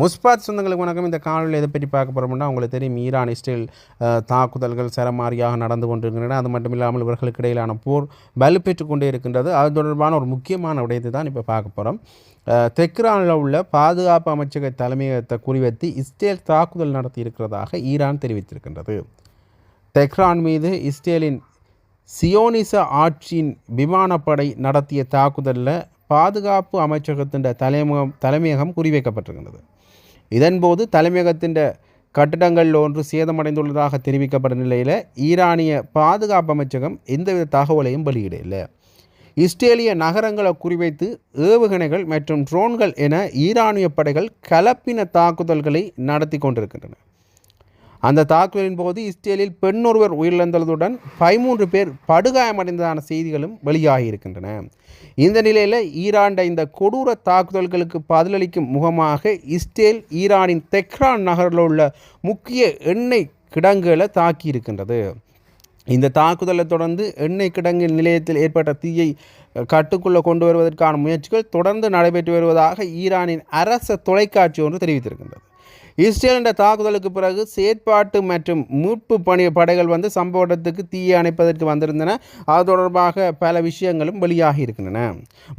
முஸ்பாத் சொந்தங்களுக்கு வணக்கம். இந்த காணொலியில் எதை பற்றி பார்க்க போகிறோம்னா உங்களுக்கு தெரியும் ஈரான் இஸ்ரேல் தாக்குதல்கள் சரமாரியாக நடந்து கொண்டிருக்கின்றன. அது மட்டும் இல்லாமல் இவர்களுக்கு இடையிலான போர் வலுப்பெற்று கொண்டே இருக்கின்றது. அது தொடர்பான ஒரு முக்கியமான விடயத்தை தான் இப்போ பார்க்க போகிறோம் தெஹ்ரானில் உள்ள பாதுகாப்பு அமைச்சக தலைமையகத்தை குறிவைத்து இஸ்ரேல் தாக்குதல் நடத்தி இருக்கிறதாக ஈரான் தெரிவித்திருக்கின்றது. தெஹ்ரான் மீது இஸ்ரேலின் சியோனிச ஆட்சியின் விமானப்படை நடத்திய தாக்குதலில் பாதுகாப்பு அமைச்சகத்தின் தலைமுகம் தலைமையகம் குறிவைக்கப்பட்டிருக்கின்றது. இதன்போது தலைமையகத்தின் கட்டிடங்களில் ஒன்று சேதமடைந்துள்ளதாக தெரிவிக்கப்பட்ட நிலையில் ஈரானிய பாதுகாப்பு அமைச்சகம் எந்தவித தகவலையும் வெளியிடவில்லை. இஸ்ரேலிய நகரங்களை குறிவைத்து ஏவுகணைகள் மற்றும் ட்ரோன்கள் என ஈரானிய படைகள் கலப்பின தாக்குதல்களை நடத்தி கொண்டிருக்கின்றன. அந்த தாக்குதலின் போது இஸ்ரேலில் பெண் ஒருவர் உயிரிழந்ததுடன் பதிமூன்று பேர் படுகாயமடைந்ததான செய்திகளும் வெளியாகி இருக்கின்றன இந்த நிலையில் ஈராண்ட இந்த கொடூர தாக்குதல்களுக்கு பதிலளிக்கும் முகமாக இஸ்ரேல் ஈரானின் தெஹ்ரான் நகரில் உள்ள முக்கிய எண்ணெய் கிடங்குகளை தாக்கி இருக்கின்றது இந்த தாக்குதலை தொடர்ந்து எண்ணெய் கிடங்கு நிலையத்தில் ஏற்பட்ட தீயை கட்டுக்குள்ளே கொண்டு வருவதற்கான முயற்சிகள் தொடர்ந்து நடைபெற்று வருவதாக ஈரானின் அரச தொலைக்காட்சி ஒன்று தெரிவித்திருக்கின்றது. இஸ்ரேல் என்ற தாக்குதலுக்கு பிறகு செயற்பாட்டு மற்றும் மீட்பு பணி படைகள் வந்து சம்பவ இடத்துக்கு தீயை அணைப்பதற்கு வந்திருந்தன. அது தொடர்பாக பல விஷயங்களும் வெளியாகி இருக்கின்றன.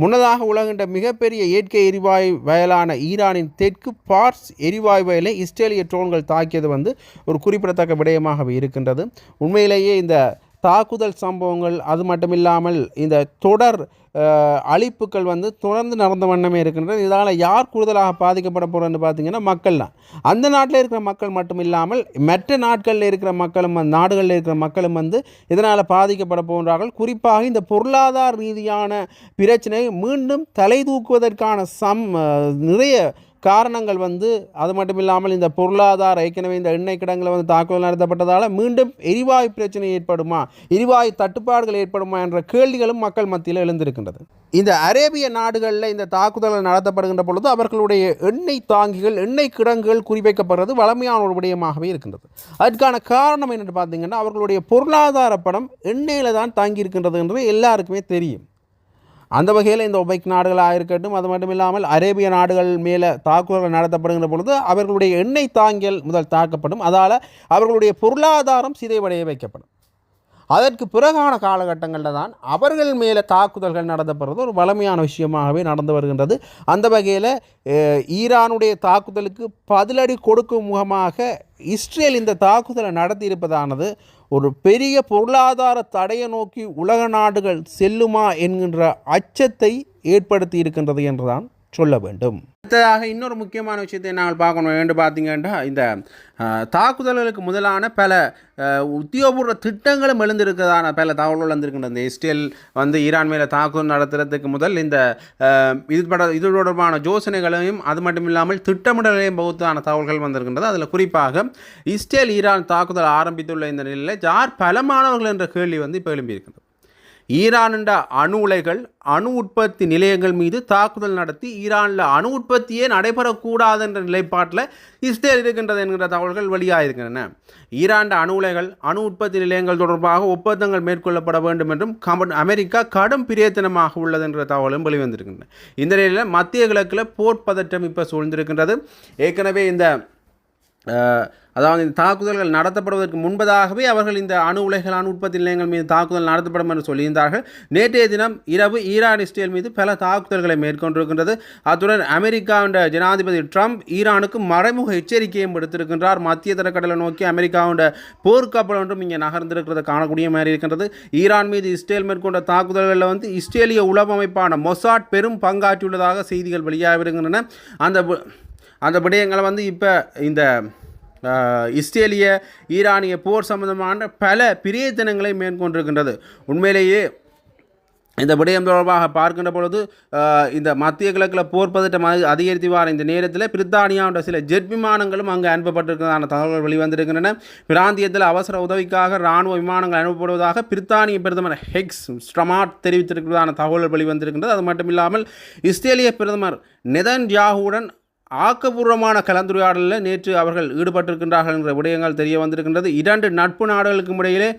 முன்னதாக உலகின்ற மிகப்பெரிய இயற்கை எரிவாயு வயலான ஈரானின் தெற்கு பார்ஸ் எரிவாயு வயலை இஸ்ரேலிய ட்ரோன்கள் தாக்கியது வந்து ஒரு குறிப்பிடத்தக்க விடயமாகவே இருக்கின்றது. உண்மையிலேயே இந்த தாக்குதல் சம்பவங்கள் அது மட்டுமில்லாமல் இந்த தொடர் அழிப்புகள் வந்து தொடர்ந்து நடந்த வண்ணமே இருக்கின்றது இதனால் யார் கூடுதலாக பாதிக்கப்பட போகிறோன்னு பார்த்தீங்கன்னா மக்கள் தான். அந்த நாட்டில் இருக்கிற மக்கள் மட்டும் இல்லாமல் மற்ற நாட்களில் இருக்கிற மக்களும் நாடுகளில் இருக்கிற மக்களும் வந்து இதனால் பாதிக்கப்பட போகிறார்கள் குறிப்பாக இந்த பொருளாதார ரீதியான பிரச்சனை மீண்டும் தலை தூக்குவதற்கான சம் நிறைய காரணங்கள் வந்து அது மட்டும் இல்லாமல் இந்த பொருளாதார ஏற்கனவே இந்த எண்ணெய் கிடங்கில் வந்து தாக்குதல் நடத்தப்பட்டதால் மீண்டும் எரிவாயு பிரச்சனை ஏற்படுமா? எரிவாயு தட்டுப்பாடுகள் ஏற்படுமா என்ற கேள்விகளும் மக்கள் மத்தியில் எழுந்திருக்கின்றது. இந்த அரேபிய நாடுகளில் இந்த தாக்குதல் நடத்தப்படுகின்ற பொழுது அவர்களுடைய எண்ணெய் தாங்கிகள் எண்ணெய் கிடங்குகள் குறிவைக்கப்படுறது வளமையான ஒரு விடயமாகவே இருக்கின்றது. அதற்கான காரணம் என்னென்னு பார்த்தீங்கன்னா அவர்களுடைய பொருளாதார படம் எண்ணெயில் தான் தாங்கி இருக்கின்றது என்று எல்லாருக்குமே தெரியும். அந்த வகையில் இந்த ஒபைக் நாடுகளாக இருக்கட்டும் அது மட்டும் இல்லாமல் அரேபிய நாடுகள் மேலே தாக்குதல்கள் நடத்தப்படுகின்ற பொழுது அவர்களுடைய எண்ணெய் தாங்கியல் முதல் தாக்கப்படும். அதால் அவர்களுடைய பொருளாதாரம் சிதைவடைய வைக்கப்படும். அதற்கு பிறகான காலகட்டங்களில் தான் அவர்கள் மேலே தாக்குதல்கள் நடத்தப்படுறது ஒரு வளமையான விஷயமாகவே நடந்து வருகின்றது. அந்த வகையில் ஈரானுடைய தாக்குதலுக்கு பதிலடி கொடுக்கும் முகமாக இஸ்ரேல் இந்த தாக்குதலை நடத்தியிருப்பதானது ஒரு பெரிய பொருளாதார தடையை நோக்கி உலக நாடுகள் செல்லுமா என்கின்ற அச்சத்தை ஏற்படுத்தி இருக்கின்றது என்றுதான் சொல்ல வேண்டும். அடுத்ததாக இன்னொரு முக்கியமான விஷயத்தை நாங்கள் பார்க்கணும். என்று பார்த்தீங்கன்னா இந்த தாக்குதல்களுக்கு முதலான பல உத்தியோகபூர்வ திட்டங்களும் எழுந்திருக்கிறதான பல தகவல்கள் வந்திருக்கின்றன. இந்த இஸ்ரேல் வந்து ஈரான் மேலே தாக்குதல் நடத்துறதுக்கு முதல் இந்த இது பட இது தொடர்பான யோசனைகளையும் அது மட்டும் இல்லாமல் திட்டமிடலையும் பகுத்தான தகவல்கள் வந்திருக்கின்றது. அதில் குறிப்பாக இஸ்ரேல் ஈரான் தாக்குதல் ஆரம்பித்துள்ள இந்த நிலையில் யார் பலமானவர்கள் என்ற கேள்வி வந்து இப்போ எழும்பியிருக்கிறது ஈரானுண்ட அணு உலைகள் அணு உற்பத்தி நிலையங்கள் மீது தாக்குதல் நடத்தி ஈரானில் அணு உற்பத்தியே நடைபெறக்கூடாது என்ற நிலைப்பாட்டில் இஸ்ரேல் இருக்கின்றது என்கிற தகவல்கள் வெளியாக இருக்கின்றன ஈரான் அணு உலைகள் அணு உற்பத்தி நிலையங்கள் தொடர்பாக ஒப்பந்தங்கள் மேற்கொள்ளப்பட வேண்டும் என்றும் அமெரிக்கா கடும் பிரயத்தனமாக உள்ளது என்ற தகவலும் வெளிவந்திருக்கின்றன. இந்த நிலையில் மத்திய கிழக்கில் போர் பதற்றம் இப்போ சூழ்ந்திருக்கின்றது. ஏற்கனவே இந்த அதாவது இந்த தாக்குதல்கள் நடத்தப்படுவதற்கு முன்பதாகவே அவர்கள் இந்த அணு உலைகள் அணு உற்பத்தி நிலையங்கள் மீது தாக்குதல் நடத்தப்படும் என்று சொல்லியிருந்தார்கள். நேற்றைய தினம் இரவு ஈரான் இஸ்ரேல் மீது பல தாக்குதல்களை மேற்கொண்டிருக்கின்றது. அத்துடன் அமெரிக்காவின் ஜனாதிபதி ட்ரம்ப் ஈரானுக்கு மறைமுக எச்சரிக்கையும் விடுத்திருக்கின்றார். மத்திய தரக்கடலை நோக்கி அமெரிக்காவின் போர்க்கப்பல் ஒன்றும் இங்கே நகர்ந்திருக்கிறத காணக்கூடிய மாதிரி இருக்கின்றது. ஈரான் மீது இஸ்ரேல் மேற்கொண்ட தாக்குதல்களில் வந்து இஸ்ரேலிய உளவமைப்பான மொசாட் பெரும் பங்காற்றியுள்ளதாக செய்திகள் வெளியாகிருக்கின்றன அந்த அந்த விடயங்களை வந்து இப்போ இந்த இஸ்ரேலிய ஈரானிய போர் சம்பந்தமான பல பிரியத்தனங்களை மேற்கொண்டிருக்கின்றது. உண்மையிலேயே இந்த விடயம் தொடர்பாக பார்க்கின்ற பொழுது இந்த மத்திய கிழக்கில் போர் பதட்டம் அதிகரித்து வர இந்த நேரத்தில் பிரித்தானியாவோட சில ஜெட் விமானங்களும் அங்கே அனுப்பப்பட்டிருக்கிறதான தகவல்கள் வெளிவந்திருக்கின்றன. பிராந்தியத்தில் அவசர உதவிக்காக இராணுவ விமானங்கள் அனுப்பப்படுவதாக பிரித்தானிய பிரதமர் ஹெக்ஸ் ஸ்ட்ரமாட் தெரிவித்திருக்கிறதான தகவல்கள் வெளிவந்திருக்கின்றது. அது மட்டும் இல்லாமல் இஸ்ரேலிய பிரதமர் நெதன் யாகுடன் ஆக்கப்பூர்வமான கலந்துரையாடலில் நேற்று அவர்கள் ஈடுபட்டிருக்கின்றார்கள் என்ற விடயங்கள் தெரிய வந்திருக்கின்றது. இரண்டு நட்பு நாடுகளுக்கும் இடையிலே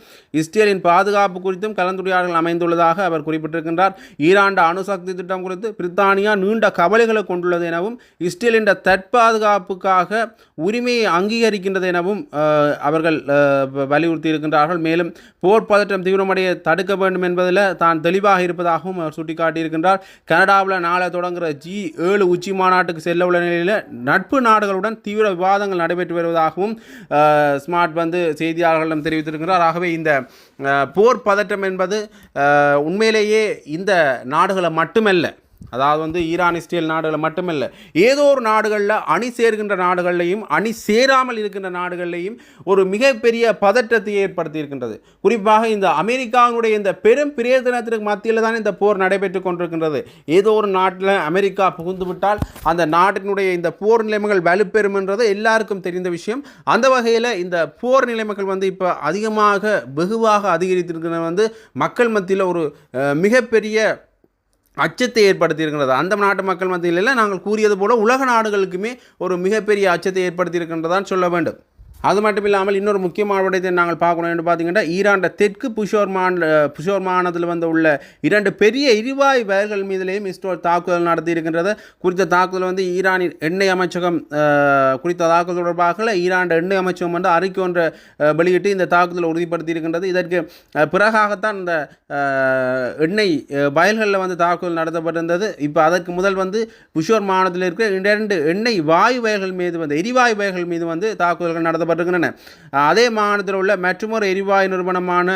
இஸ்ரேலின் பாதுகாப்பு குறித்தும் கலந்துரையாடல் அமைந்துள்ளதாக அவர் குறிப்பிட்டிருக்கின்றார். ஈராண்டு அணுசக்தி திட்டம் குறித்து பிரித்தானியா நீண்ட கவலைகளை கொண்டுள்ளது எனவும் இஸ்ரேலின் தற்பாதுகாப்புக்காக உரிமையை அங்கீகரிக்கின்றது எனவும் அவர்கள் வலியுறுத்தி இருக்கின்றார்கள் மேலும் போர் பதற்றம் தீவிரமடைய தடுக்க வேண்டும் என்பதில் தான் தெளிவாக இருப்பதாகவும் அவர் சுட்டிக்காட்டியிருக்கின்றார். கனடாவில் நாளை தொடங்குகிற ஜி ஏழு உச்சி மாநாட்டுக்கு செல்ல உள்ள நிலையில் நட்பு நாடுகளுடன் தீவிர விவாதங்கள் நடைபெற்று வருவதாகவும் ஸ்மார்ட் வந்து செய்தியாளர்களிடம் தெரிவித்திருக்கிறார். ஆகவே இந்த போர் பதற்றம் என்பது உண்மையிலேயே இந்த நாடுகளை மட்டுமல்ல அதாவது வந்து ஈரான் இஸ்ரேல் நாடுகளை மட்டுமில்லை ஏதோ ஒரு நாடுகளில் அணி சேர்கின்ற நாடுகள்லையும் அணி சேராமல் இருக்கின்ற நாடுகள்லையும் ஒரு மிகப்பெரிய பதற்றத்தை ஏற்படுத்தி இருக்கின்றது. குறிப்பாக இந்த அமெரிக்காவினுடைய இந்த பெரும் பிரேதனத்திற்கு மத்தியில் தான் இந்த போர் நடைபெற்று கொண்டிருக்கின்றது. ஏதோ ஒரு நாட்டில் அமெரிக்கா புகுந்துவிட்டால் அந்த நாட்டினுடைய இந்த போர் நிலைமைகள் வலுப்பெறும் என்றது எல்லாருக்கும் தெரிந்த விஷயம். அந்த வகையில் இந்த போர் நிலைமைகள் வந்து இப்போ அதிகமாக வெகுவாக அதிகரித்திருக்கிறது வந்து மக்கள் மத்தியில் ஒரு மிகப்பெரிய அச்சத்தை ஏற்படுத்தியிருக்கின்றது. அந்த நாட்டு மக்கள் மத்தியில் நாங்கள் கூறியது போல உலக நாடுகளுக்குமே ஒரு மிகப்பெரிய அச்சத்தை ஏற்படுத்தியிருக்கின்றதான் சொல்ல வேண்டும். அது மட்டும் இல்லாமல் இன்னொரு முக்கியமான விடயத்தை நாங்கள் பார்க்கணும் என்று பார்த்தீங்கன்னா ஈரான்ட தெற்கு புஷோர் மாநில புஷோர் மாநிலத்தில் வந்து உள்ள இரண்டு பெரிய எரிவாயு வயல்கள் மீதிலேயும் இஸ்ரோல் தாக்குதல் நடத்தி இருக்கின்றது குறித்த தாக்குதல் வந்து ஈரானின் எண்ணெய் அமைச்சகம் குறித்த தாக்குதல் தொடர்பாக ஈரான் எண்ணெய் அமைச்சகம் வந்து அறிக்கை ஒன்று வெளியிட்டு இந்த தாக்குதலை உறுதிப்படுத்தி இருக்கின்றது இதற்கு பிறகாகத்தான் இந்த எண்ணெய் வயல்களில் வந்து தாக்குதல் நடத்தப்பட்டிருந்தது. இப்போ அதற்கு முதல் வந்து புஷோர் மாநிலத்தில் இருக்கிற இரண்டு எண்ணெய் வாயு வயல்கள் மீது வந்து எரிவாயு வயல்கள் மீது வந்து தாக்குதல்கள் நடத்தப்பட்டு அஹ், அதே மாநிலத்தில் உள்ள மற்றொரு எரிவாயு நிறுவனமான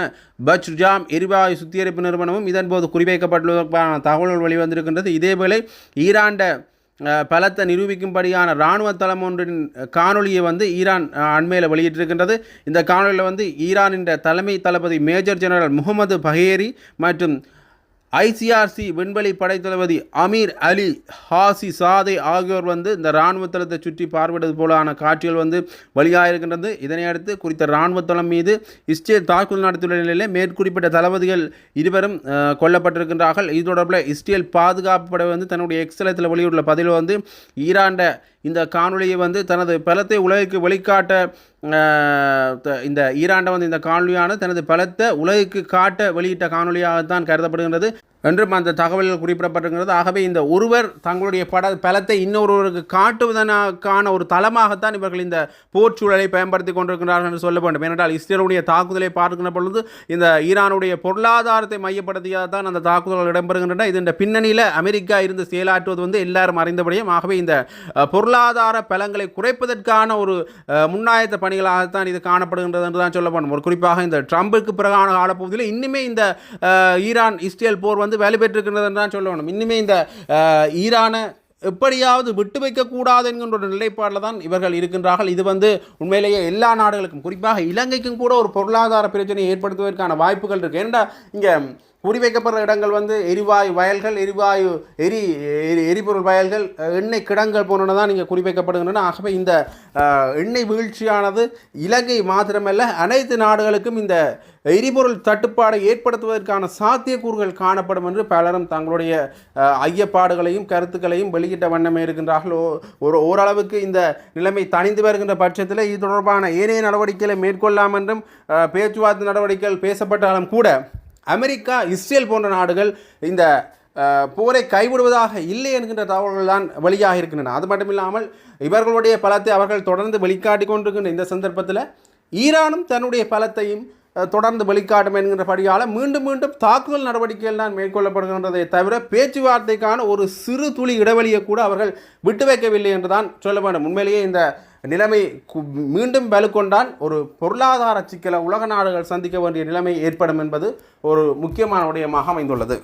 பச்ஜாம் எரிவாயு சுத்திகரிப்பு நிறுவனமும் இதன்போது குறிவைக்கப்பட்டுள்ளதற்கான தகவல்கள் வெளிவந்திருக்கின்றது. இதேவேளை ஈராண்ட பலத்தை நிரூபிக்கும்படியான இராணுவ தளம் ஒன்றின் காணொளியை வந்து ஈரான் அண்மையில் வெளியிட்டிருக்கின்றது. இந்த காணொளியில் வந்து ஈரானின் தலைமை தளபதி மேஜர் ஜெனரல் முகமது பஹேரி மற்றும் ஐசிஆர்சி விண்வெளி படைத்தளபதி அமீர் அலி ஹாசி சாதே ஆகியோர் வந்து இந்த இராணுவ தளத்தை சுற்றி பார்வையிடுவது போலான காட்சிகள் வந்து வெளியாகிருக்கின்றது இதனை அடுத்து குறித்த இராணுவ தளம் மீது இஸ்ரேல் தாக்குதல் நடத்தியுள்ள நிலையில் மேற்குறிப்பிட்ட தளபதிகள் இருவரும் கொல்லப்பட்டிருக்கின்றார்கள். இது தொடர்பில் இஸ்ரேல் பாதுகாப்பு படை வந்து தன்னுடைய எக்ஸலத்தில் வெளியிட்டுள்ள பதிவில் வந்து ஈராண்ட இந்த காணொளியை வந்து தனது பலத்தை உலகிற்கு வெளிக்காட்ட இந்த ஈராண்ட வந்து இந்த காணொளியானது தனது பலத்தை உலகுக்கு காட்ட வெளியிட்ட காணொளியாகத்தான் கருதப்படுகின்றது. என்றும் அந்த தகவல்கள் குறிப்பிடப்பட்டிருக்கிறது. ஆகவே இந்த ஒருவர் தங்களுடைய பட பலத்தை இன்னொருவருக்கு காட்டுவதற்கான ஒரு தளமாகத்தான் இவர்கள் இந்த போர் சூழலை பயன்படுத்தி கொண்டிருக்கிறார்கள் என்று சொல்ல வேண்டும். ஏனென்றால் இஸ்ரேலுடைய தாக்குதலை பார்க்கின்ற பொழுது இந்த ஈரானுடைய பொருளாதாரத்தை மையப்படுத்தியாக தான் அந்த தாக்குதல்கள் இடம்பெறுகின்றன. இதன் பின்னணியில் அமெரிக்கா இருந்து செயலாற்றுவது வந்து எல்லாரும் அறிந்தபடியும். ஆகவே இந்த பொருளாதார பலங்களை குறைப்பதற்கான ஒரு முன்னாயத்த பணிகளாகத்தான் இது காணப்படுகின்றது என்று தான் சொல்ல வேண்டும். ஒரு குறிப்பாக இந்த ட்ரம்புக்கு பிறகான காலப்பகுதியில் இன்னுமே இந்த ஈரான் இஸ்ரேல் போர் வந்து வந்து என்று தான் சொல்ல வேண்டும் இன்னுமே இந்த ஈரான ஈரானை எப்படியாவது விட்டு வைக்கக்கூடாது என்கின்ற ஒரு நிலைப்பாடில் தான் இவர்கள் இருக்கின்றார்கள். இது வந்து உண்மையிலேயே எல்லா நாடுகளுக்கும் குறிப்பாக இலங்கைக்கும் கூட ஒரு பொருளாதார பிரச்சனையை ஏற்படுத்துவதற்கான வாய்ப்புகள் இருக்குது ஏன்னா இங்கே குறிவைக்கப்படுற இடங்கள் வந்து எரிவாயு வயல்கள் எரிவாயு எரி எரி எரிபொருள் வயல்கள் எண்ணெய் கிடங்கள் போன்றன தான் நீங்கள் குறிவைக்கப்படுகின்றன. ஆகவே இந்த எண்ணெய் வீழ்ச்சியானது இலங்கை மாத்திரமல்ல அனைத்து நாடுகளுக்கும் இந்த எரிபொருள் தட்டுப்பாடை ஏற்படுத்துவதற்கான சாத்தியக்கூறுகள் காணப்படும் என்று பலரும் தங்களுடைய ஐயப்பாடுகளையும் கருத்துக்களையும் வெளியிட்ட வண்ணமே இருக்கின்றார்கள். ஒரு ஓரளவுக்கு இந்த நிலைமை தணிந்து வருகின்ற பட்சத்தில் இது தொடர்பான ஏனைய நடவடிக்கைகளை மேற்கொள்ளாம் என்றும் பேச்சுவார்த்தை நடவடிக்கைகள் பேசப்பட்டாலும் கூட அமெரிக்கா இஸ்ரேல் போன்ற நாடுகள் இந்த போரை கைவிடுவதாக இல்லை என்கின்ற தகவல்கள் தான் வெளியாக இருக்கின்றன. அது மட்டும் இல்லாமல் இவர்களுடைய பலத்தை அவர்கள் தொடர்ந்து வெளிக்காட்டி கொண்டிருக்கின்ற இந்த சந்தர்ப்பத்தில் ஈரானும் தன்னுடைய பலத்தையும் தொடர்ந்து வெளிக்காட்டும் என்கின்றபடியால் மீண்டும் மீண்டும் தாக்குதல் நடவடிக்கைகள் தான் மேற்கொள்ளப்படுகின்றதை தவிர பேச்சுவார்த்தைக்கான ஒரு சிறு துளி இடைவெளியை கூட அவர்கள் விட்டு வைக்கவில்லை என்று தான் சொல்ல வேண்டும். உண்மையிலேயே இந்த நிலைமை மீண்டும் வலுக்கொண்டால் ஒரு பொருளாதார சிக்கலை உலக நாடுகள் சந்திக்க வேண்டிய நிலைமை ஏற்படும் என்பது ஒரு முக்கியமான விடயமாக அமைந்துள்ளது.